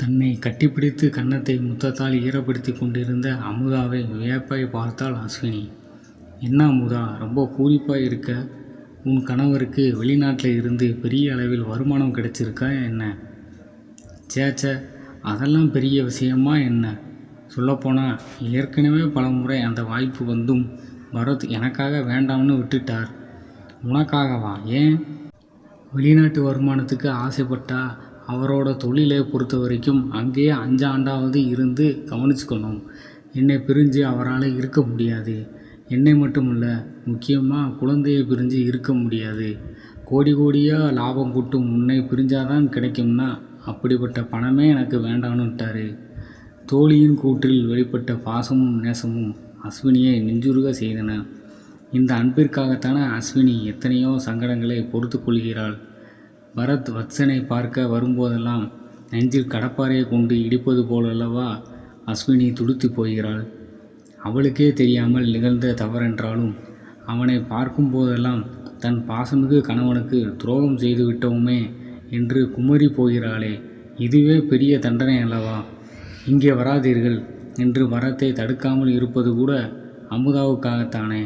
தன்னை கட்டிப்பிடித்து கன்னத்தை முத்தத்தால் ஈரப்படுத்தி கொண்டிருந்த அமுதாவை வியப்பாய் பார்த்தாள் அஸ்வினி. என்ன அமுதா ரொம்ப பூரிப்பாக இருக்க? உன் கணவருக்கு வெளிநாட்டில் இருந்து பெரிய அளவில் வருமானம் கிடைச்சிருக்கா என்ன? சேச்சே அதெல்லாம் பெரிய விஷயமா என்ன? சொல்லப்போனால் ஏற்கனவே பலமுறை அந்த வாய்ப்பு வந்தும் பரத் எனக்காக வேண்டாம்னு விட்டுட்டார். உனக்காகவா ஏன்? வெளிநாட்டு வருமானத்துக்கு ஆசைப்பட்டா அவரோட தொழிலை பொறுத்த வரைக்கும் அங்கேயே அஞ்சாண்டாவது இருந்து கவனிச்சுக்கணும். என்னை பிரிஞ்சு அவரால் இருக்க முடியாது. என்னை மட்டும் இல்லை முக்கியமாக குழந்தையை பிரிஞ்சு இருக்க முடியாது. கோடி கோடியாக லாபம் கூட்டும் உன்னை பிரிஞ்சாதான் கிடைக்கும்னா அப்படிப்பட்ட பணமே எனக்கு வேண்டான்னுட்டாரு. தோழியின் கூற்றில் வெளிப்பட்ட பாசமும் நேசமும் அஸ்வினியை நெஞ்சுருக செய்தன. இந்த அன்பிற்காகத்தானே அஸ்வினி எத்தனையோ சங்கடங்களை பொறுத்து கொள்கிறாள். பரத் வத்சனை பார்க்க வரும்போதெல்லாம் நெஞ்சில் கடப்பாறையை கொண்டு இடிப்பது போலல்லவா அஸ்வினி துடித்து போகிறாள். அவளுக்கே தெரியாமல் நிகழ்ந்த தவறென்றாலும் அவனை பார்க்கும் போதெல்லாம் தன் பாசமிகு கணவனுக்கு துரோகம் செய்து விட்டோமே என்று குமரி போகிறாளே. இதுவே பெரிய தண்டனை அல்லவா? இங்கே வராதீர்கள் என்று வரத்தை தடுக்காமல் இருப்பது கூட அமுதாவுக்காகத்தானே.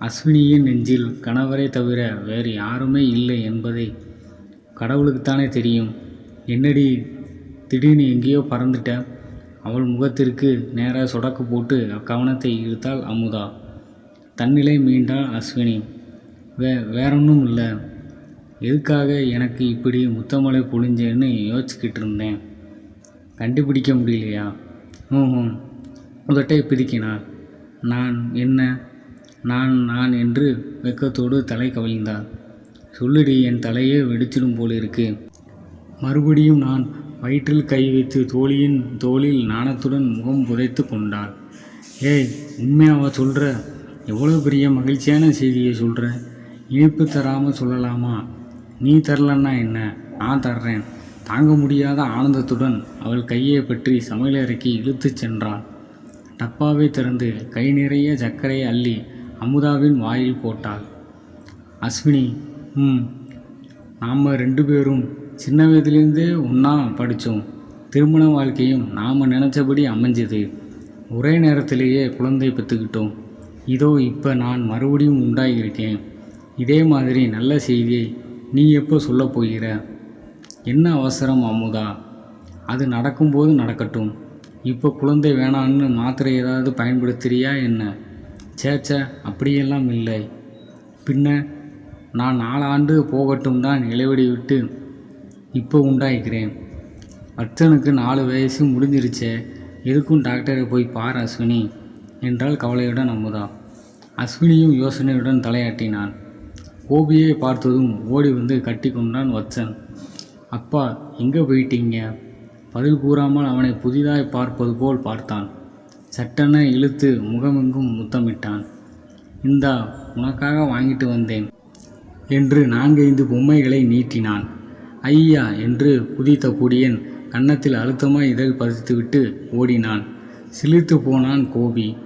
அஸ்வினியின் நெஞ்சில் கணவரை தவிர வேறு யாருமே இல்லை என்பதை கடவுளுக்குத்தானே தெரியும். என்னடி திடீர்னு எங்கேயோ பறந்துட்ட. அவள் முகத்திற்கு நேராக சொடக்கு போட்டு அக்கவனத்தை இழுத்தாள் அமுதா. தன்னிலை மீண்டாள் அஸ்வினி. வே வேறொன்றும் இல்லை எதுக்காக எனக்கு இப்படி முத்தமலை பொழிஞ்சேன்னு யோசிச்சுக்கிட்டு இருந்தேன் கண்டுபிடிக்க முடியலையா? ம் உதட்டை பிதுக்கினார். நான் என்ன? நான் நான் என்று வெக்கத்தோடு தலை கவிழ்ந்தாள் சொல்லுடி என் தலையே வெடிச்சிடும் போல இருக்கு. மறுபடியும் நான் வயிற்றில் கை வைத்து தோழியின் தோளில் நாணத்துடன் முகம் புதைத்து கொண்டாள். ஏய் உண்மையாவா சொல்கிற எவ்வளோ பெரிய மகிழ்ச்சியான செய்தியை சொல்கிற இனிப்பு தராமல் சொல்லலாமா? நீ தரலன்னா என்ன? நான் தர்றேன். தாங்க முடியாத ஆனந்தத்துடன் அவள் கையை பற்றி சமையலறைக்கு இழுத்துச் சென்றாள். டப்பாவை திறந்து கை நிறைய சர்க்கரையை அள்ளி அமுதாவின் வாயில் போட்டாள். அஸ்வினி ம் நாம் ரெண்டு பேரும் சின்ன வயதுலேருந்தே ஒன்றா படித்தோம் திருமண வாழ்க்கையும் நாம் நினச்சபடி அமைஞ்சது. ஒரே நேரத்திலேயே குழந்தை பெற்றுக்கிட்டோம். இதோ இப்போ நான் மறுபடியும் உண்டாகியிருக்கேன் இதே மாதிரி நல்ல செய்தியை நீ எப்போ சொல்லப் போகிற? என்ன அவசரம் அமுதா? அது நடக்கும்போது நடக்கட்டும். இப்போ குழந்தை வேணான்னு மாத்திரை ஏதாவது பயன்படுத்துறியா என்ன? சேச்சே அப்படியெல்லாம் இல்லை. பின்ன நான் நாலாண்டு போகட்டும் தான் இளைவடி விட்டு இப்போ உண்டாயிக்கிறேன் அர்ச்சனுக்கு நாலு வயசு முடிஞ்சிருச்சே எதுக்கும் டாக்டரை போய் பார் அஸ்வினி என்றால் கவலையுடன் அமுதா. அஸ்வினியும் யோசனையுடன் தலையாட்டினான். கோபியை பார்த்ததும் ஓடி வந்து கட்டி கொண்டான் வத்சன். அப்பா எங்கே போயிட்டீங்க? பதில் கூறாமல் அவனை புதிதாய் பார்ப்பது போல் பார்த்தான். சட்டென இழுத்து முகமெங்கும் முத்தமிட்டான். இந்தா உனக்காக வாங்கிட்டு வந்தேன். என்று நான்கைந்து பொம்மைகளை நீட்டினான். ஐயா என்று குதித்த பொடியன் கன்னத்தில் அழுத்தமாய் இதழ் பதித்துவிட்டு ஓடினான். சிலிர்த்து போனான் கோபி.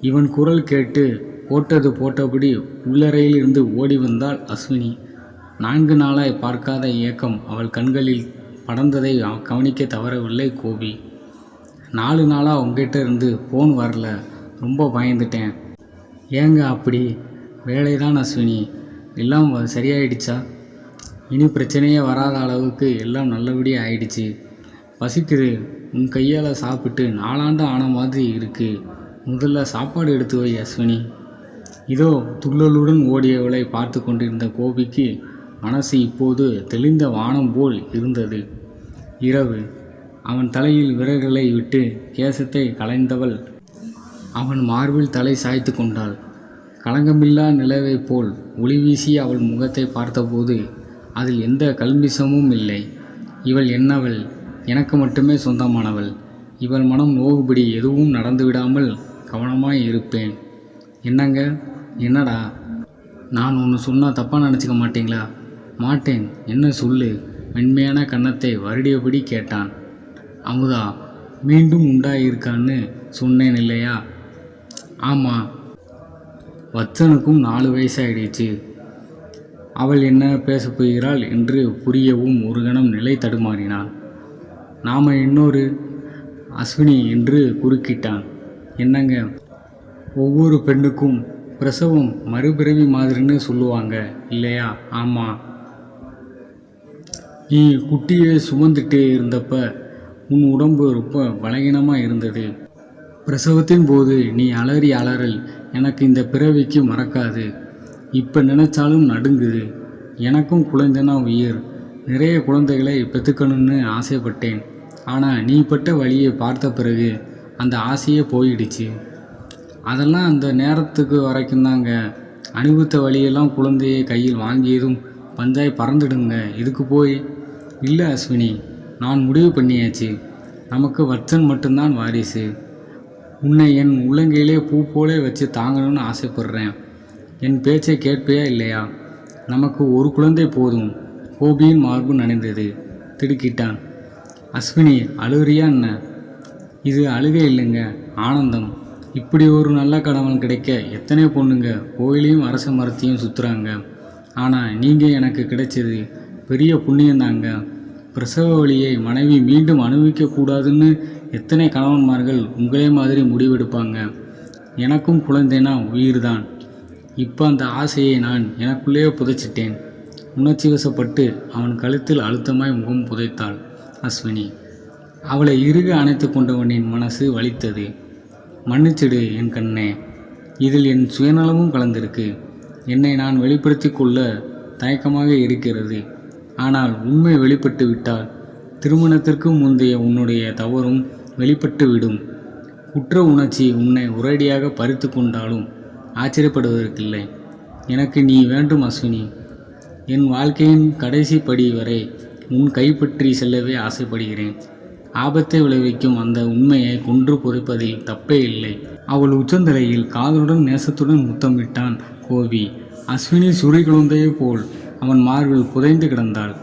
இவன் குரல் கேட்டு போட்டது போட்டபடி உள்ளறையில் இருந்து ஓடி வந்தாள் அஸ்வினி. நான்கு நாளாய் பார்க்காத ஏக்கம் அவள் கண்களில் படர்ந்ததை அவ- கவனிக்க தவறவில்லை கோபி. நாலு நாளாக உங்ககிட்ட இருந்து ஃபோன் வரல. ரொம்ப பயந்துட்டேன். ஏங்க அப்படி? வேலை தான் அஸ்வினி. எல்லாம் வ- சரியாயிடுச்சா? இனி பிரச்சனையே வராத அளவுக்கு எல்லாம் நல்லபடியாக ஆயிடுச்சு. பசிக்குது. உன் கையால் சாப்பிட்டு நாலாண்டு ஆன மாதிரி இருக்கு. முதல்ல சாப்பாடு எடுத்து வை அஸ்வினி. இதோ துள்ளலுடன் ஓடியவளை பார்த்து கொண்டிருந்த கோபிக்கு மனசு இப்போது தெளிந்த வானம் போல் இருந்தது. இரவு. அவன் தலையில் விரல்களை விட்டு கேசத்தை கலைந்தவள். அவன் மார்பில் தலை சாய்த்து கொண்டாள். களங்கமில்லா நிலவைப் போல் ஒளி வீசி அவள் முகத்தை பார்த்தபோது அதில் எந்த கல்மிசமும் இல்லை. இவள் என்னவள்? எனக்கு மட்டுமே சொந்தமானவள். இவள் மனம் நோகுபடி எதுவும் நடந்துவிடாமல் கவனமாய் இருப்பேன். என்னங்க? என்னடா? நான் ஒன்று சொன்னால் தப்பாக நினச்சிக்க மாட்டீங்களா? மாட்டேன். என்ன சொல்லு? மென்மையான கன்னத்தை வருடியபடி கேட்டான். அமுதா மீண்டும் உண்டாயிருக்கான்னு சொன்னேன் இல்லையா? ஆமாம் வச்சனுக்கும் நாலு வயசாயிடுச்சு. அவள் என்ன பேசப் போகிறாள் என்று புரியவும் ஒரு கணம் நிலை தடுமாறினான். நாம் இன்னொரு அஸ்வினி என்று குறுக்கிட்டான். என்னங்க? ஒவ்வொரு பெண்ணுக்கும் பிரசவம் மறுபிறவி மாதிரின்னு சொல்லுவாங்க இல்லையா? ஆமாம் நீ குட்டியை சுமந்துட்டே இருந்தப்ப உன் உடம்பு ரொம்ப பலகீனமாக இருந்தது. பிரசவத்தின் போது நீ அலறி அலறல் எனக்கு இந்த பிறவிக்கு மறக்காது. இப்போ நினைச்சாலும் நடுங்குது. எனக்கும் குழந்தைனா உயிர். நிறைய குழந்தைகளை பெற்றுக்கணும்னு ஆசைப்பட்டேன். ஆனால் நீ பட்ட வழியை பார்த்த பிறகு அந்த ஆசையே போயிடுச்சு. அதெல்லாம் அந்த நேரத்துக்கு வரைக்கும் தாங்க. அனுபவித்த வழியெல்லாம் குழந்தையை கையில் வாங்கியதும் பஞ்சாய் பறந்துடுங்க. இதுக்கு போய்? இல்லை அஸ்வினி. நான் முடிவு பண்ணியாச்சு. நமக்கு வர்த்தன் மட்டும்தான் வாரிசு. உன்னை என் உள்ளங்கையிலே பூ போலே வச்சு தாங்கணும்னு ஆசைப்படுறேன். என் பேச்சை கேட்பையா இல்லையா? நமக்கு ஒரு குழந்தை போதும். கோபியின் மார்பு நனைந்தது. திடுக்கிட்டான். அஸ்வினி அழுகிறியா என்ன? இது அழுகை இல்லைங்க ஆனந்தம். இப்படி ஒரு நல்ல கணவன் கிடைக்க எத்தனை பொண்ணுங்க? கோயிலையும் அரச மரத்தையும் சுற்றுறாங்க ஆனால் நீங்கள் எனக்கு கிடைச்சது பெரிய புண்ணியந்தாங்க பிரசவ வழியை மனைவி மீண்டும் அனுபவிக்கக்கூடாதுன்னு எத்தனை கணவன்மார்கள் உங்களே மாதிரி முடிவெடுப்பாங்க? எனக்கும் குழந்தைனா உயிர்தான். இப்போ அந்த ஆசையை நான் எனக்குள்ளேயே புதைச்சிட்டேன். உணர்ச்சி வசப்பட்டு அவன் கழுத்தில் அழுத்தமாய் முகம் புதைத்தாள். அஸ்வினி அவளை இறுக அணைத்து கொண்டவனின் மனசு வலித்தது. மன்னிச்சிடு என் கண்ணே இதில் என் சுயநலமும் கலந்திருக்கு. என்னை நான் வெளிப்படுத்தி கொள்ள தயக்கமாக இருக்கிறது. ஆனால் உண்மை வெளிப்பட்டு விட்டால் திருமணத்திற்கு முந்தைய உன்னுடைய தவறும் வெளிப்பட்டு விடும். குற்ற உணர்ச்சி உன்னை உரடியாக பறித்து கொண்டாலும் ஆச்சரியப்படுவதற்கில்லை. எனக்கு நீ வேண்டும் அஸ்வினி. என் வாழ்க்கையின் கடைசி படி வரை உன் கைப்பற்றி செல்லவே ஆசைப்படுகிறேன். ஆபத்தை விளைவிக்கும் அந்த உண்மையை கொன்று புதைப்பதில் தப்பே இல்லை. அவள் உச்சந்தலையில் காதலுடன் நேசத்துடன் முத்தமிட்டான் கோபி. அஸ்வினி சுரி குழந்தையைப் போல் அவன் மார்பில் புதைந்து கிடந்தாள்.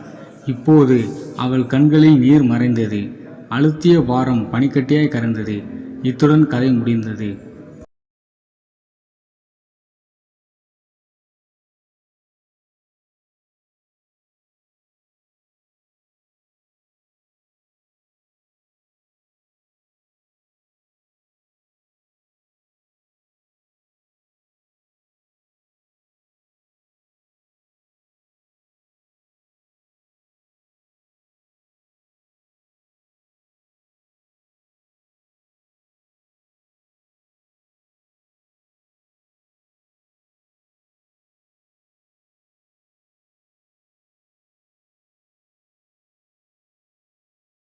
இப்போது அவள் கண்களில் நீர் மறைந்தது. அழுத்திய பாரம் பனிக்கட்டியாய் கரைந்தது. இத்துடன் கதை முடிந்தது.